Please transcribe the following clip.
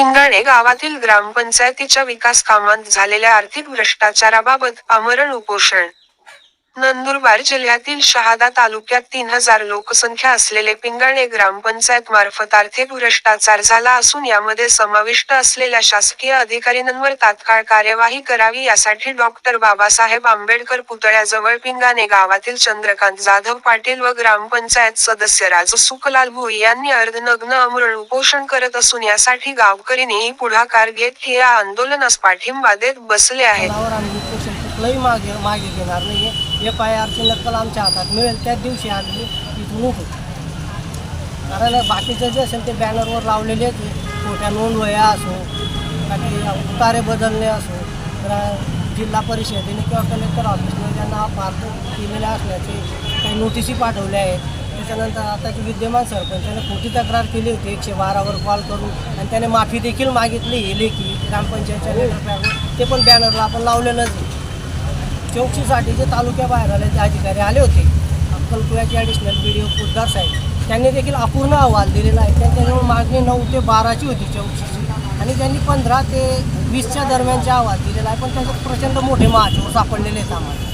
पिंगाणे गावातील ग्रामपंचायतीच्या विकास कामात झालेल्या आर्थिक भ्रष्टाचाराबाबत आमरण उपोषण. नंदुरबार जिल्ह्यातील शहादा तालुक्यात तीन हजार लोकसंख्या असलेले पिंगाणे ग्रामपंचायत मार्फत आर्थिक भ्रष्टाचार झाला असून यामध्ये समाविष्ट असलेल्या शासकीय अधिकाऱ्यांवर तात्काळ कार्यवाही करावी यासाठी डॉक्टर बाबासाहेब आंबेडकर पुतळ्याजवळ पिंगाणे गावातील चंद्रकांत जाधव पाटील व ग्रामपंचायत सदस्य राजू सुखलाल भोई यांनी अर्धनग्न अमरण उपोषण करत असून यासाठी गावकरींनी पुढाकार घेत या आंदोलनास पाठिंबा देत बसले आहेत. कुठलंही मागे मागे घेणार नाही एफ आय आरची नक्कल आमच्या हातात मिळेल. त्याच दिवशी आम्ही इथून उठू. कारण बाकीचं जे असेल ते बॅनरवर लावलेले आहेत. मोठ्या नोंदवया असो काही उतारे बदलणे असो तर जिल्हा परिषदेने किंवा कलेक्टर ऑफिसने त्यांना पार्ट केलेल्या असण्याचे काही नोटिसी पाठवल्या आहेत. त्याच्यानंतर आताची विद्यमान सरपंचाने खोटी तक्रार केली होती. एकशे बारावर कॉल करून आणि त्याने माफी देखील मागितली. लेखी ग्रामपंचायतच्या लेटर ते पण बॅनरला आपण लावलेलंच आहे. चौकशीसाठी जे तालुक्याबाहेर आले ते अधिकारी आले होते अक्कलकुव्याचे additional B D O Poddar साहेब त्यांनी देखील अपूर्ण अहवाल दिलेला आहे. त्यांच्याजवळ मागणी नऊ ते बाराची होती चौकशीची. आणि त्यांनी पंधरा ते वीसच्या दरम्यानचा अहवाल दिलेला आहे. पण त्याच्यात प्रचंड मोठे महाचोर सापडलेले आहेत आम्हाला.